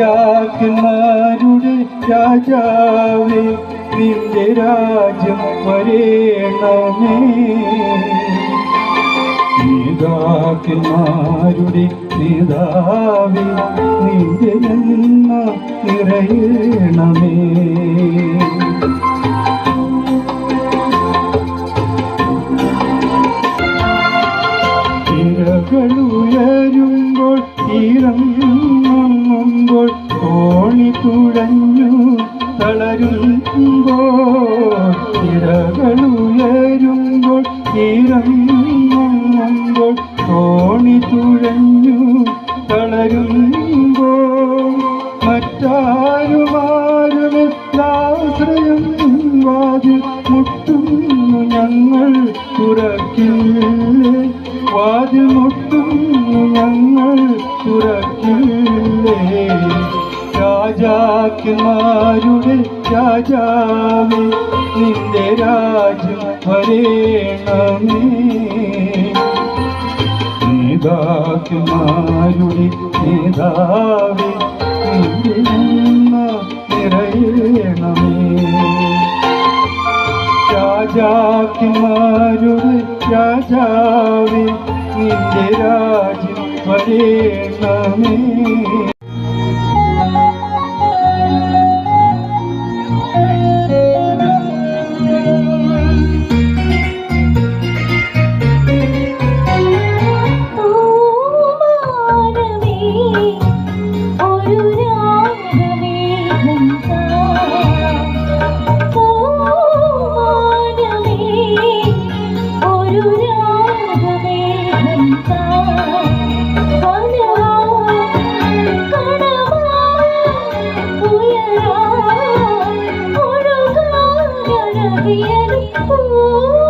രാജാക്കന്മാരുടെ രാജാവേ നിന്റെ രാജ്യം വരേണമേ. നേതാക്കന്മാരുടെ നേതാവേ നിന്റെ നന്മ നിറയണമേ. തളരുമ്പോ തളരുമ്പോൾ മറ്റാരുമാരുമെല്ലാശ്രയം വാതിൽ മുട്ടുന്നു ഞങ്ങൾ തുറക്കില്ലേ? വാതിൽ മുട്ടുന്നു ഞങ്ങൾ തുറക്കില്ലേ? രാജാക്കന്മാരുടെ രാജാവേ നിന്റെ രാജ്യം വരേണമേ. നേതാക്കന്മാരുടെ നേതാവേ നിറയണമേ. രാജാക്കന്മാരുടെ രാജാവേ നിന്റെ രാജ്യം വരേണമേ. 什么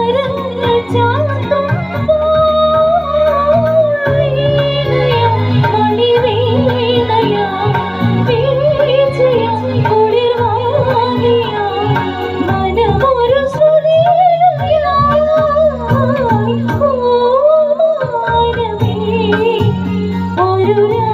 ഒരു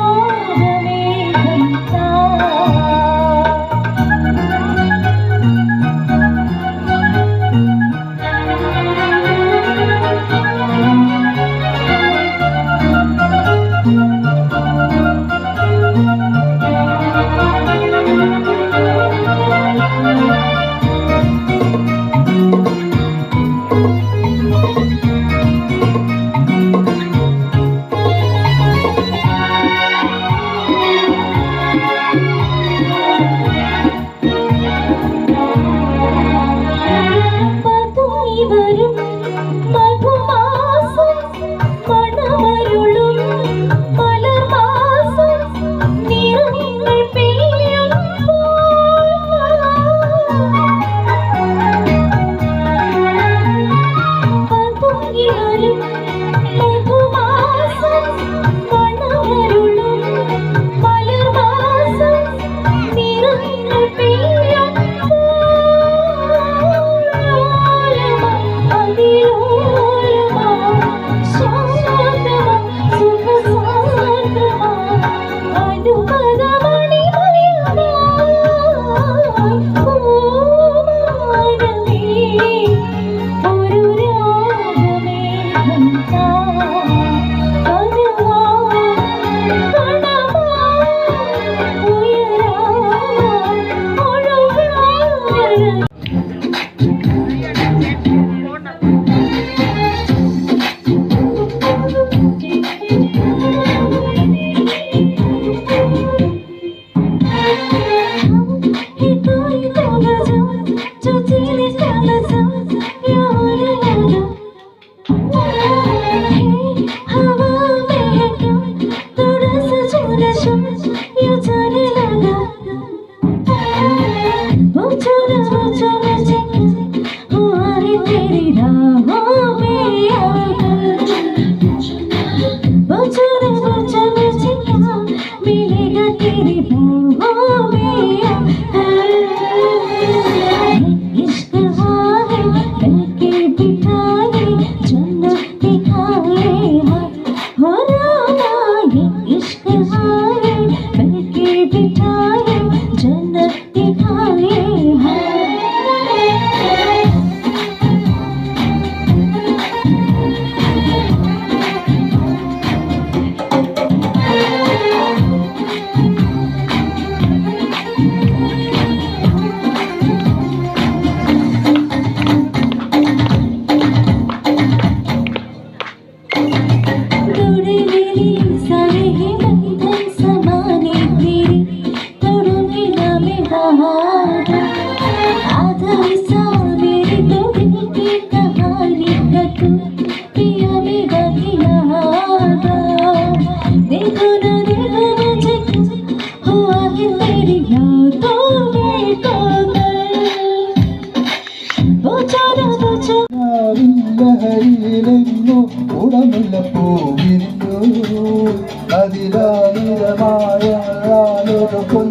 മായൊഴുക്കും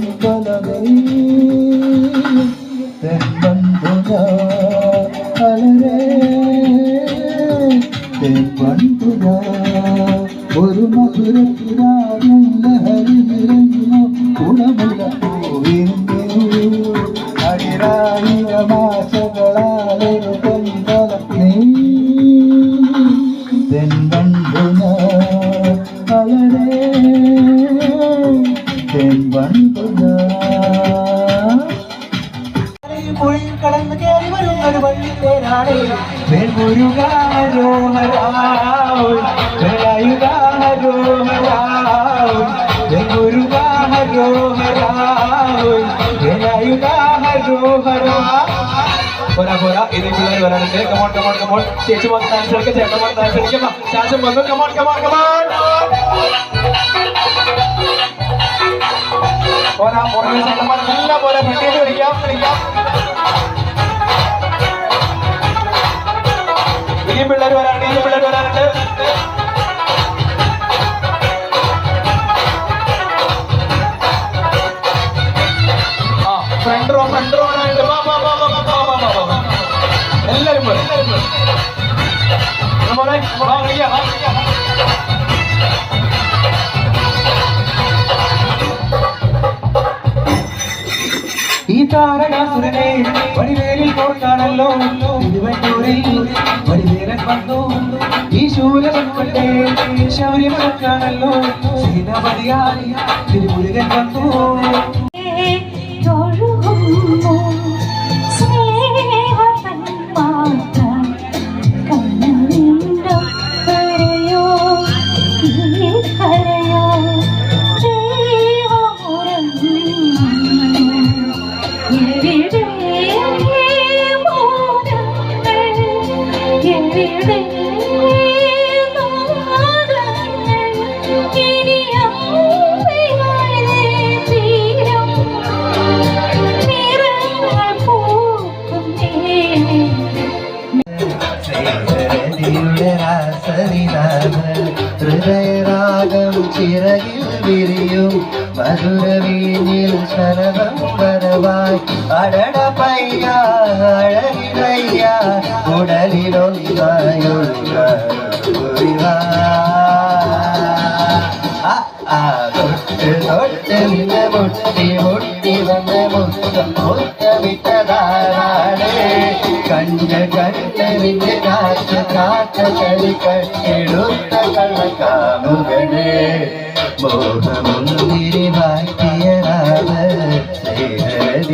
തെമ്പൻപുഴ അലരേ തെമ്പൻപുഴ ഒരു മധുര പോരാ ഇനി പിള്ളേർ വരാനുണ്ട്. കമോൺ കമോൺ കമോൺ ചേച്ചി വന്ന് ഡാൻസ് കളിക്കാം ചേട്ടൻ വന്ന് ഡാൻസ് കളിക്കാം. ചാൻസും വന്നു. കമോൺ കമോൺ കമോൺ പോരാ പോരാ. ചേട്ടന്മാർ നല്ല പോലെ പെട്ടിയിട്ട് കളിക്കാം കളിക്കാം ഇനിയും പിള്ളേർ വരാനുണ്ട് ഇനിയും പിള്ളേർ Come on, come on, yeah, yeah. ഈ താരകാസുരനെ വടിവേലിൽ കൊടുക്കാണല്ലോ തിരുവണ്ടൂരിൽ വടിവേലൻ വന്നു. ഈ ശൂലമക്കളുടെ ശൗര്യമക്കാണല്ലോ സേനാപതിയായി തിരുമുരുകൻ വന്നു. ഹൃദയരാഗം ചിറകിൽ വിരിയും മധുരവീഞ്ഞിൽ வருவாய் அடட பையா அழகிலையா உடலில் தொட்டு தொட்டு நின்று முட்டி முட்டி வந்து முத்தம் முத்த விட்டதாராடே காற்று காற்று கழி கட்டிடுத்த கள்ள காமுகளே மோகமும்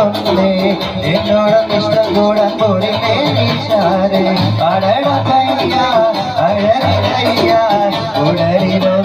കൊണ്ടേ എന്നോടൊക്കെ ഇഷ്ടം കൂടാൻ കൂടി നേരിച്ചാരെ അടട കയ്യ അഴറി കയ്യ ഉടലിലും